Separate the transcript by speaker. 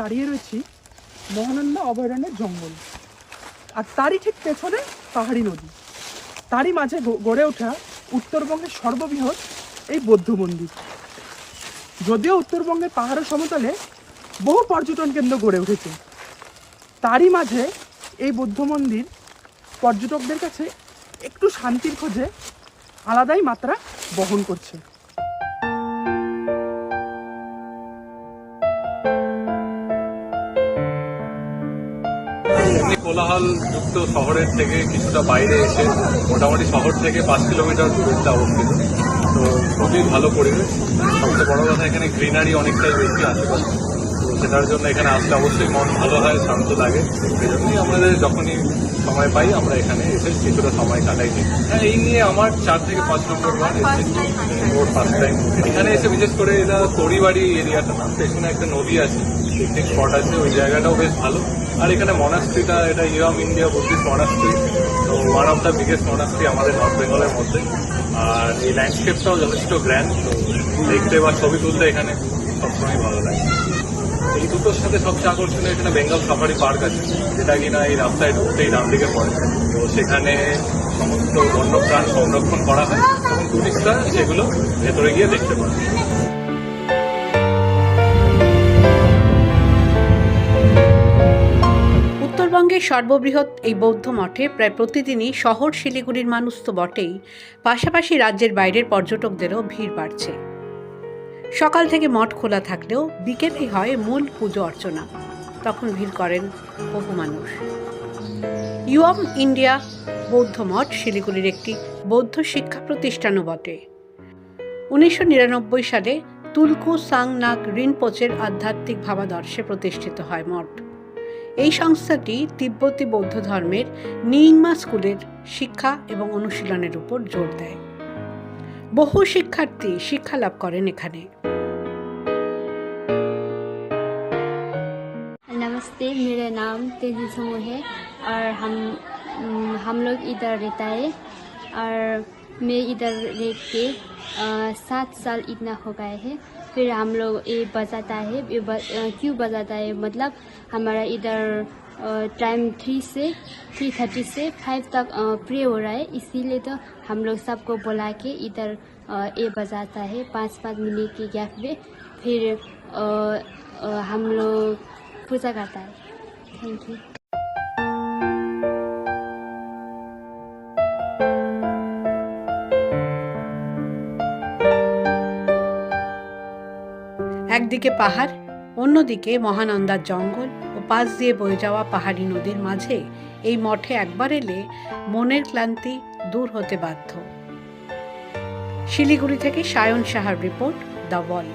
Speaker 1: দাঁড়িয়ে রয়েছি মহানন্দা অভয়ারণ্যের জঙ্গল। আর তারই ঠিক পেছনে পাহাড়ি নদী। তারই মাঝে গড়ে ওঠা উত্তরবঙ্গের সর্ববৃহৎ এই বৌদ্ধ মন্দির। যদিও উত্তরবঙ্গের পাহাড় সমতলে বহু পর্যটন কেন্দ্র গড়ে উঠেছে, তারই মাঝে এই বৌদ্ধ মন্দির পর্যটকদের কাছে একটু শান্তির খোঁজে আলাদাই মাত্রা বহন করছে।
Speaker 2: এমনি কোলাহল যুক্ত শহরের থেকে কিছুটা বাইরে এসে মোটামুটি শহর থেকে পাঁচ কিলোমিটার দূরত্বে অবস্থিত। তো খুবই ভালো পরিবেশ। সবচেয়ে বড় কথা এখানে গ্রিনারি অনেকটাই বেশি আশেপাশে সেটার জন্য এখানে আসলে অবশ্যই মন ভালো হয় শান্ত লাগে। জন্যই আমাদের যখনই সময় পাই আমরা এখানে এসে কিছুটা সময় কাটাই হ্যাঁ এই নিয়ে আমার চার থেকে পাঁচ নম্বর বার এসেছি। ওর ফার্স্ট টাইম এখানে এসে বিশেষ করে এটা তরিবাড়ি এরিয়াটা না পেছনে একটা নদী আছে পিকনিক স্পট আছে ওই জায়গাটাও বেশ ভালো। আর এখানে মনাস্ট্রিটা এটা ইরাম ইন্ডিয়া বুদ্ধিস্ট মনাস্ট্রি তো one of the biggest monastery আমাদের নর্থ বেঙ্গলের মধ্যে। আর এই ল্যান্ডস্কেপটাও যথেষ্ট গ্র্যান্ড তো দেখতে বা ছবি তুলতে এখানে সবসময় ভালো লাগে। এই দুটোর সাথে সবচেয়ে আকর্ষণীয় এখানে বেঙ্গল সাফারি পার্ক আছে, যেটা কিনা এই রাস্তায় ঢুকতেই ডান দিকে পড়ে। তো সেখানে সমস্ত বন্যপ্রাণ সংরক্ষণ করা হয় এবং টুরিস্টরা সেগুলো ভেতরে গিয়ে দেখতে পারে
Speaker 3: উত্তরবঙ্গের সর্ববৃহৎ এই বৌদ্ধ মঠে প্রায় প্রতিদিনই শহর শিলিগুড়ির মানুষ তো বটেই। পাশাপাশি রাজ্যের বাইরের পর্যটকদেরও ভিড় বাড়ছে। সকাল থেকে মঠ খোলা থাকলেও বিকেলেই হয় মূল পুজো অর্চনা। তখন ভিড় করেন বহু মানুষ। ইউএম ইন্ডিয়া বৌদ্ধ মঠ শিলিগুড়ির একটি বৌদ্ধ শিক্ষা প্রতিষ্ঠানও বটে। উনিশশো নিরানব্বই সালে তুলকু সাং নাগ রিনপোচের আধ্যাত্মিক ভাবাদর্শে প্রতিষ্ঠিত হয় মঠ। এই সংস্থাটি তিব্বতী বৌদ্ধ ধর্মের নিইমা স্কুলের শিক্ষা এবং অনুশীলনের উপর জোর দেয়। বহু শিক্ষার্থী শিক্ষা লাভ করেন এখানে।
Speaker 4: नमस्ते मेरा नाम तेज़ी समूह है और हम हम लोग इधर रहता है और मैं इधर रह के सात साल इतना हो गए है। फिर हम लोग ये बजाता है ये क्यों बजाता है? मतलब हमारा इधर टाइम थ्री से थ्री थर्टी से फाइव तक प्रे हो रहा है। इसीलिए तो हम लोग सबको बुला के इधर ये बजाता है। पाँच पाँच मिनट के गैप में फिर अ, अ, हम लोग पूजा करता है थैंक यू
Speaker 3: একদিকে পাহাড় অন্যদিকে মহানন্দার জঙ্গল ও পাশ দিয়ে বয়ে যাওয়া পাহাড়ি নদীর মাঝে এই মঠে একবার এলে মনের ক্লান্তি দূর হতে বাধ্য শিলিগুড়ি থেকে সায়ন সাহার রিপোর্ট দ্য ওয়াল